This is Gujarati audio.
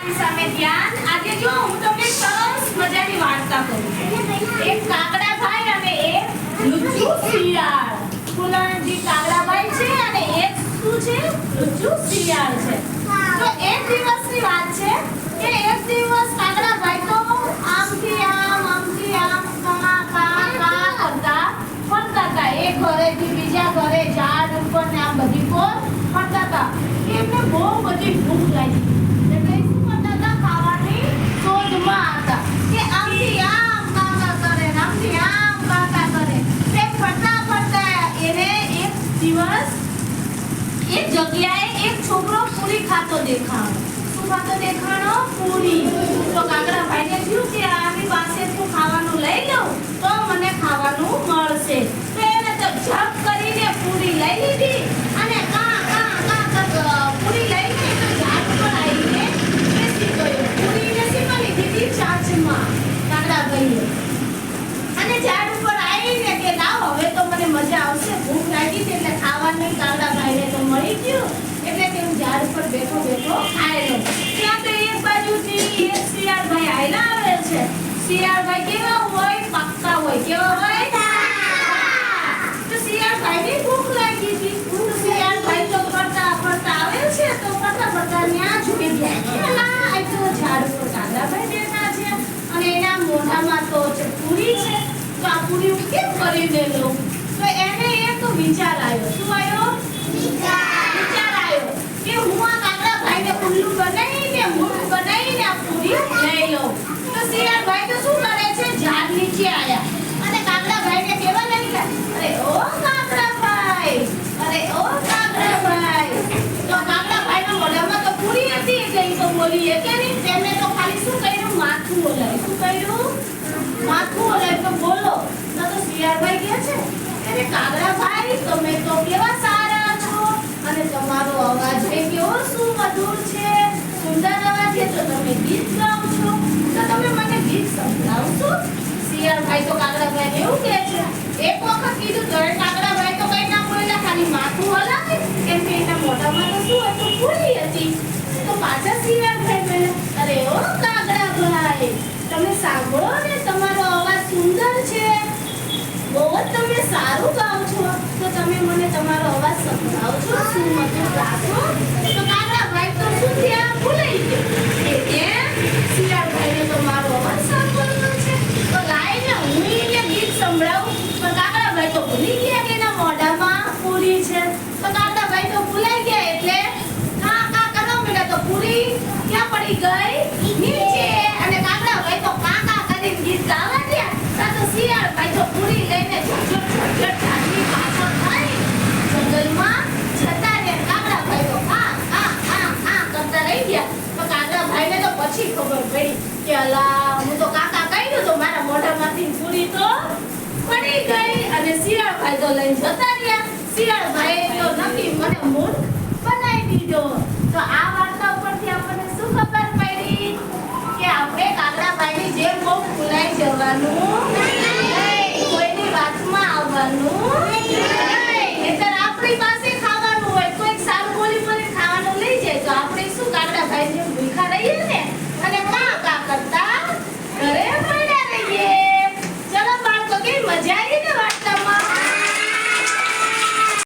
સામે ધ્યાન. આજે જો હું તમને સરસ મજાની વાર્તા કહું છું. એક કાગડાભાઈ અને એક લુચ્ચુ શિયાળ. ફૂલણજી કાગડાભાઈ છે અને એક શું છે, લુચ્ચુ શિયાળ છે. તો એક દિવસની વાત છે કે એક દિવસ કાગડાભાઈ તો આમથી આમ આમથી આમ કા કા કા ફરતા હતા. એક ઘરેથી બીજા ઘરે ઝાડ ઉપર ને આમ બધી પર ફરતા હતા. એમને બહુ બધી ભૂખ લાગી એટલે એ શું કરતા હતા ખાવાની શોધમાં હતા કે આમથી આમ કા કા કરે ને આમથી આમ કા કા કરે તે ફરતા ફરતા એને એક દિવસ એક જગ્યાએ એક છોકરો પૂરી ખાતો દેખાણો. શું ખાતો દેખાણો? પૂરી તો કાગડાભાઈને થયું કે આની પાસેથી ખાવાનું લઈ લઉં તો મને ખાવાનું મળશે તો એને તો ઝપ કરીને પૂરી લઈ લીધી અને કા કા કા કા પૂરી લઈને તો ઝાડ પર આવીને બેસી ગયો પૂરીને શીમાં લીધી હતી ચાંચમાં કાગડાભાઈએ અને ઝાડ ઉપર આવીને કે લાવ હવે તો મને મજા આવશે ભૂખ લાગી છે એટલે ખાવાનું કાગડા ભાઈને તો મળી ગયું એટલે તે હું ઝાડ ઉપર અને એના મોઢામાં તો છે છે તો આ કેમ કરીને લઉં તો એને એક વિચાર આવ્યો. શું આવ્યો? વિચાર આવ્યો. કે હું કાગડાભાઈને ઉલ્લુ બનાવીને મૂઠ બનાવીને આ પૂરી લઈ લઉં તો શિયાળભાઈ તો શું કરે છે ઝાડ નીચે આયા. અને કાગડાભાઈને કેવા લાગ્યા અરે, ઓ કાગડાભાઈ અરે, ઓ કાગડાભાઈ તો કાગડાભાઈના મોઢામાં તો પૂરી હતી એટલે એ તો બોલી કે નહીં. તેમણે તો ખાલી શું કર્યું? માથું ઓલાય શું કર્યું? માથું ઓલાય તો બોલો. તો તો શિયાળભાઈ કહે છે, અરે કાગડાભાઈ તમે તો કેવા સારા છો? અને તમારો અવાજ એ કેવો સુમધુર છે? સુંદર અવાજ છે. તો તમે ગીત ગાઓ તો ભાઈ એવું કહે છે. એક વખત કીધું તો એ કાગડાભાઈ તો કઈ ના બોલ્યા, ખાલી માથું હલાવે. કેમ કે એના મોઢામાં તો શું હતું પૂરી હતી. તો પાછા સિવાય ભાઈ મેં અરે ઓ કાગડાભાઈ તમે સાંભળો ને તમારો અવાજ સુંદર છે બહુ જ તમે સારું ગાઓ છો તો તમે મને તમારો અવાજ સંભળાવશો શું મધુર ગાશો તો કાગડાભાઈ તો શું થયા ભૂલાઈ ગયું કે કેમ શિયાળભાઈને તો મારો અવાજ સાંભળવો છે તો લાઈને હું એને ગીત સંભળાવું પણ કાગડાભાઈ તો ભૂલી ગયા કે એના મોઢામાં પૂરી છે તો કાગડાભાઈ તો ભૂલાઈ ગયા એટલે કા કા કરવા માંડ્યા તો પૂરી ભાઈ નીચે અને કાગડાભાઈ તો લઈને જતા કાગડાભાઈ તો પછી ખબર પડી કે અલા, હું તો કાકા કહ્યું તો મારા મોઢામાંથી પૂરી તો પડી ગઈ. અને શિયાળભાઈ તો લઈને જતા રહ્યા. શિયાળભાઈ તો નક્કી મને મૂર્ખ